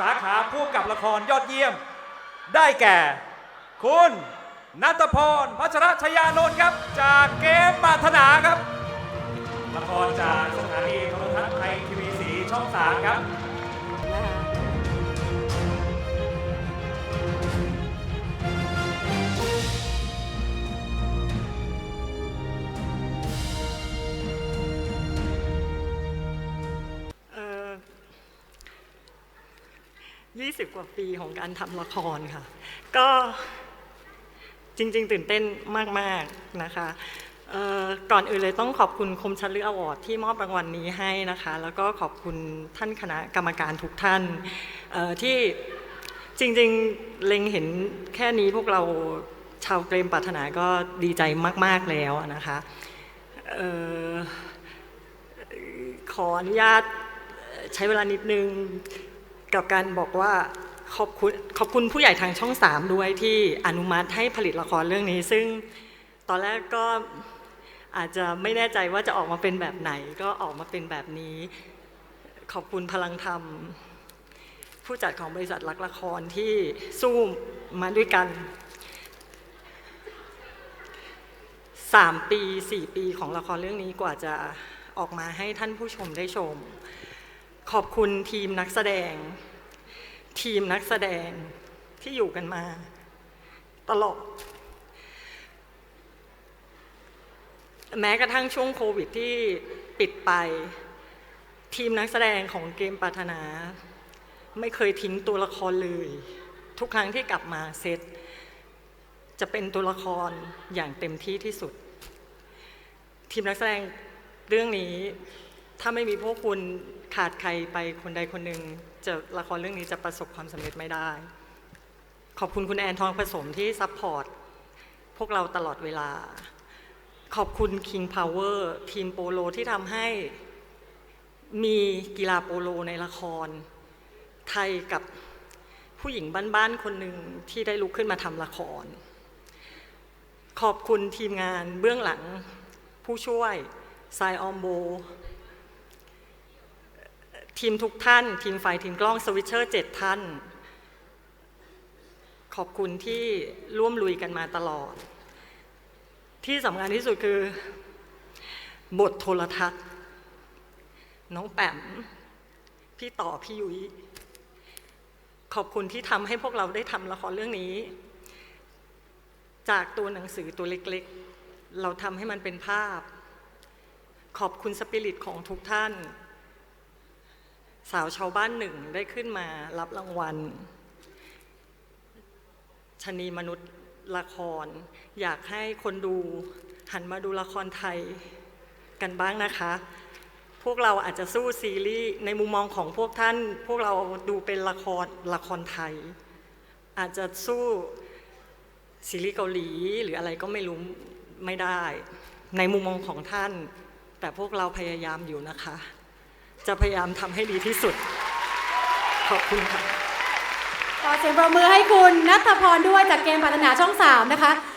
สาขาผู้กับละครยอดเยี่ยม ได้แก่ คุณนัทพรพัชรชยานนท์ครับ จากเกมปรารถนาครับ ละครจากสถานีโทรทัศน์ไทยทีวีสีช่องสามครับ 20 กว่าปีของการทำละครค่ะ ก็จริง ๆ ตื่นเต้นมาก ๆ นะคะก่อนอื่นเลยต้องขอบคุณคมชัดลึกอวอร์ดที่มอบรางวัลนี้ให้นะคะ แล้วก็ขอบคุณท่านคณะกรรมการทุกท่านที่จริง ๆ เล็งเห็นแค่นี้พวกเราชาวเกรมปรารถนาก็ดีใจมาก ๆ แล้วนะคะออขออนุญาตใช้เวลานิดนึง กับการบอกว่าขอบคุณขอบคุณผู้ใหญ่ทางช่องสามด้วยที่อนุมัติให้ผลิตละครเรื่องนี้ ซึ่งตอนแรกก็อาจจะไม่แน่ใจว่าจะออกมาเป็นแบบไหน ก็ออกมาเป็นแบบนี้ ขอบคุณพลังธรรม ผู้จัดของบริษัทรักละครที่สู้มาด้วยกันสามปีสี่ปีของละครเรื่องนี้กว่าจะออกมาให้ท่านผู้ชมได้ชม ขอบคุณทีมนักแสดง ทีมนักแสดงที่อยู่กันมา ตลอด แม้กระทั่งช่วงโควิดที่ปิดไป ทีมนักแสดงของเกมปรารถนา ไม่เคยทิ้งตัวละครเลย ทุกครั้งที่กลับมาเซตจะเป็นตัวละครอย่างเต็มที่ที่สุด ทีมนักแสดงเรื่องนี้ถ้าไม่มีพวกคุณ ขาดใครไปคนใดคนหนึ่งจะละครเรื่องนี้จะประสบความสำเร็จไม่ได้ ขอบคุณคุณแอนทองผสมที่ซัพพอร์ตพวกเราตลอดเวลา ขอบคุณ King Power ทีมโปโลที่ทำให้มีกีฬาโปโลในละคร ไทยกับผู้หญิงบ้านๆคนหนึ่งที่ได้ลุกขึ้นมาทำละคร ขอบคุณทีมงานเบื้องหลังผู้ช่วยสายออมโบ ทีมทุกท่าน ทีมไฟทีมกล้องสวิตเชอร์เจ็ดท่าน ขอบคุณที่ร่วมลุยกันมาตลอด ที่สำคัญที่สุดคือ บทโทรทัศน์ น้องแปมพี่ต่อพี่ยุ้ยขอบคุณที่ทำให้พวกเราได้ทำละครเรื่องนี้ จากตัวหนังสือตัวเล็กๆ เราทำให้มันเป็นภาพ ขอบคุณสปิริตของทุกท่าน สาวชาวบ้านหนึ่งได้ขึ้นมารับรางวัลชนีมนุษย์ละคร อยากให้คนดูหันมาดูละครไทยกันบ้างนะคะ พวกเราอาจจะสู้ซีรีส์ในมุมมองของพวกท่าน พวกเราดูเป็นละครละครไทย อาจจะสู้ซีรีส์เกาหลีหรืออะไรก็ไม่รู้ไม่ได้ ในมุมมองของท่าน แต่พวกเราพยายามอยู่นะคะ จะพยายามทำให้ดีที่สุด ขอบคุณค่ะ ขอเสียงปรบมือให้คุณนัทพรด้วยจากเกมปรารถนาช่อง 3 นะคะ